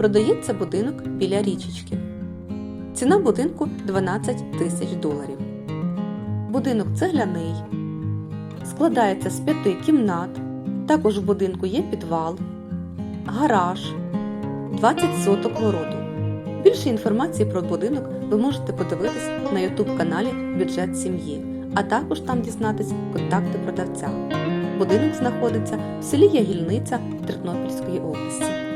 Продається будинок біля річечки. Ціна будинку 12 тисяч доларів. Будинок цегляний. Складається з п'яти кімнат. Також в будинку є підвал, гараж, 20 соток городу. Більше інформації про будинок ви можете подивитись на YouTube каналі Бюджет сім'ї, а також там дізнатись контакти продавця. Будинок знаходиться в селі Ягільниця Тернопільської області.